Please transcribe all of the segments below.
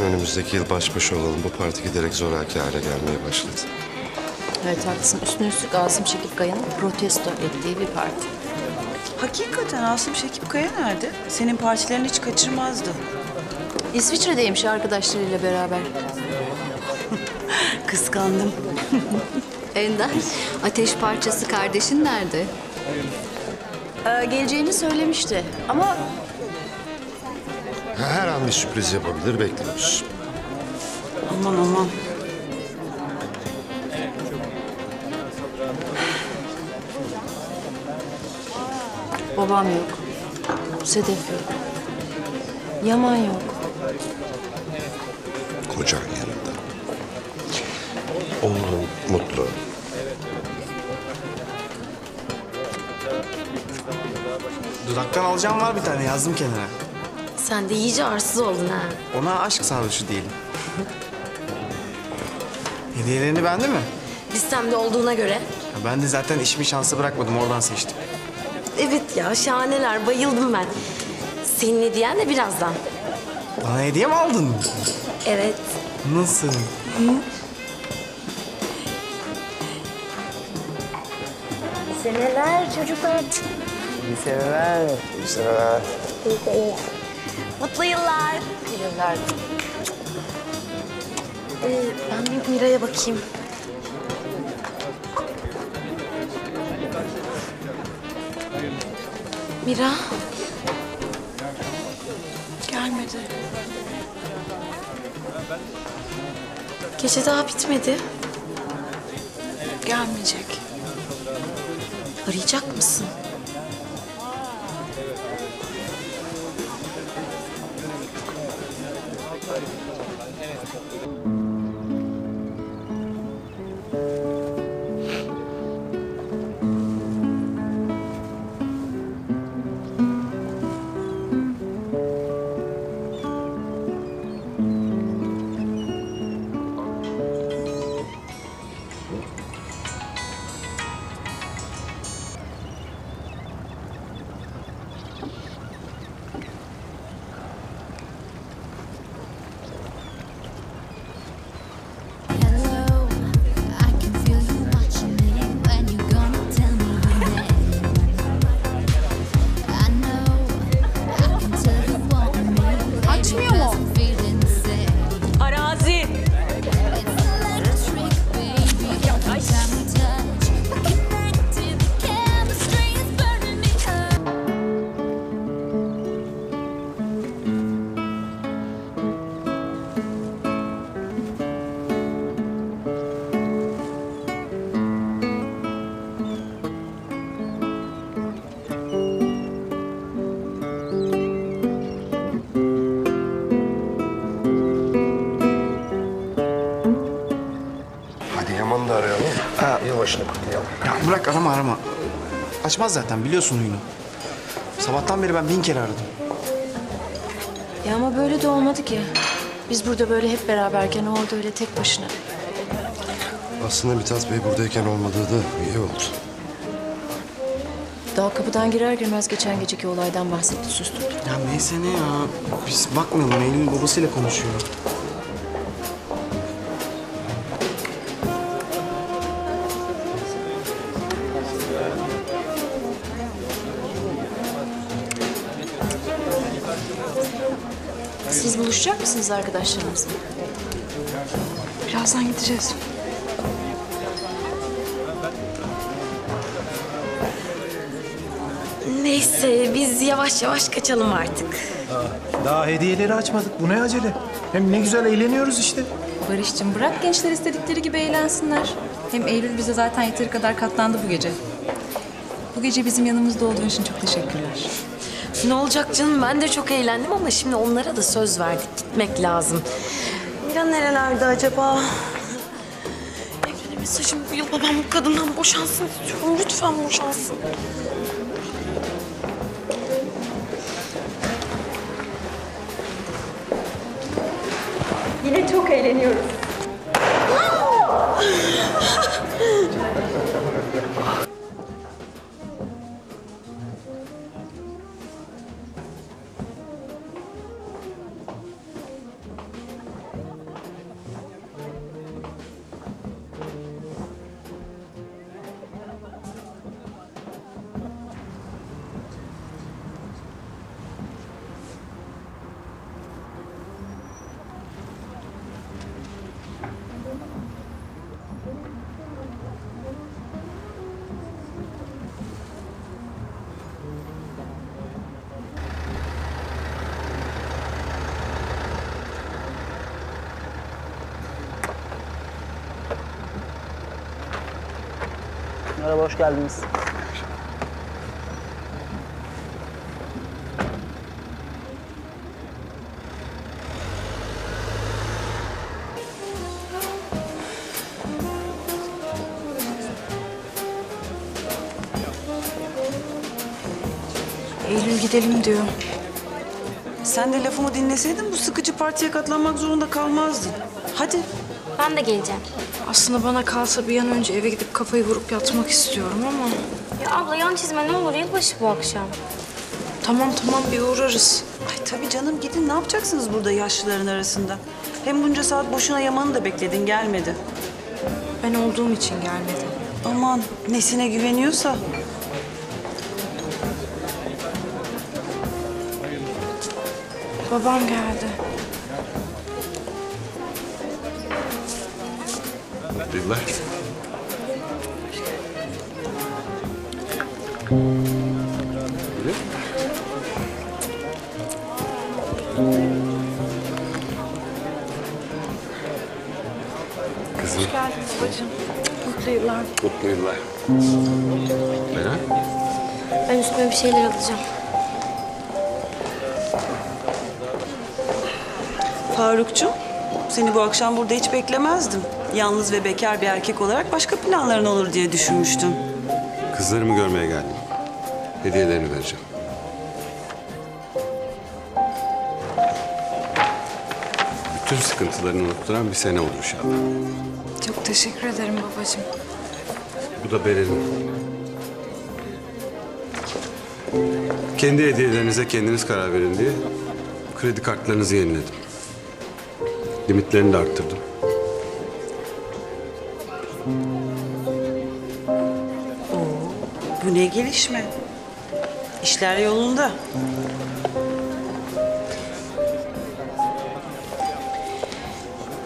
önümüzdeki yıl baş başa olalım. Bu parti giderek zoraki hale gelmeye başladı. Evet haklısın. Üstüne üstlük Asım Şekip Kaya'nın protesto ettiği bir parti. Hakikaten Asım Şekip Kaya nerede? Senin partilerini hiç kaçırmazdı. İsviçre'deymiş arkadaşlarıyla beraber. Kıskandım. Ender, ateş parçası kardeşin nerede? Ee, geleceğini söylemişti ama Her an bir sürpriz yapabilir bekliyoruz. Aman aman. babam yok. Sedef yok. Yaman yok. Kocan yanında. Oğlun mutlu. Dudaktan alacağım var bir tane yazdım kenara. Sen de iyice arsız oldun ha. Ona aşk sarhoşu diyelim. Hediyelerini beğendi mi? Listemde olduğuna göre. Ya Ben de zaten işimi şansa bırakmadım oradan seçtim. Evet ya şahaneler bayıldım ben. Senin hediyen de birazdan. Bana hediye mi aldın? Evet. Nasıl? Seneler çocuklar. İyi seneler. İyi seneler. Mutlu yıllar. Yıllar. Ee, ben bir Mira'ya bakayım. Mira. Gelmedi. Gece daha bitmedi. Gelmeyecek. Arayacak mısın? Yılbaşını kutlayalım. Ya bırak arama arama. Açmaz zaten biliyorsun huyunu. Sabahtan beri ben bin kere aradım. Ya ama böyle de olmadı ki. Biz burada böyle hep beraberken o orada öyle tek başına. Aslında Mithat Bey buradayken olmadığı da iyi oldu. Daha kapıdan girer girmez geçen geceki olaydan bahsetti sustum. Ya neyse ne ya. Biz bakmayalım. Eylül'ün babasıyla konuşuyor. Buluşacak mısınız arkadaşlarınızla? Birazdan gideceğiz. Neyse biz yavaş yavaş kaçalım artık. Daha hediyeleri açmadık. Bu ne acele? Hem ne güzel eğleniyoruz işte. Barış'cığım bırak gençler istedikleri gibi eğlensinler. Hem Eylül bize zaten yeteri kadar katlandı bu gece. Bu gece bizim yanımızda olduğun için çok teşekkürler. Ne olacak canım ben de çok eğlendim ama şimdi onlara da söz verdik gitmek lazım. Mira nerelerde acaba? Evlene mesajım bu yıl babam bu kadından boşansın istiyorum. Lütfen boşansın. Yine çok eğleniyoruz. Merhaba, hoş geldiniz. Eylül gidelim diyor. Sen de lafımı dinleseydin bu sıkıcı partiye katlanmak zorunda kalmazdın. Hadi. Ben de geleceğim. Aslında bana kalsa bir an önce eve gidip kafayı vurup yatmak istiyorum ama... Ya abla yan çizme ne olur yılbaşı bu akşam. Tamam tamam bir uğrarız. Ay tabii canım gidin ne yapacaksınız burada yaşlıların arasında? Hem bunca saat boşuna Yaman'ı da bekledin gelmedi. Ben olduğum için gelmedim. Aman nesine güveniyorsa. Babam geldi. Yıllar. Kızım. Hoş geldin babacığım. Mutlu yıllar. Mutlu yıllar. Meral. Ben üstüme bir şeyler alacağım. Farukcuğum seni bu akşam burada hiç beklemezdim. Yalnız ve bekar bir erkek olarak başka planların olur diye düşünmüştüm. Kızlarımı görmeye geldim. Hediyelerini vereceğim. Bütün sıkıntılarını unutturan bir sene olur inşallah. Çok teşekkür ederim babacığım. Bu da Beren'in. Kendi hediyelerinize kendiniz karar verin diye kredi kartlarınızı yeniledim. Limitlerini de arttırdım. Bu ne gelişme? İşler yolunda.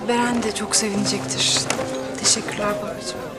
Beren de çok sevinecektir. Teşekkürler babacığım.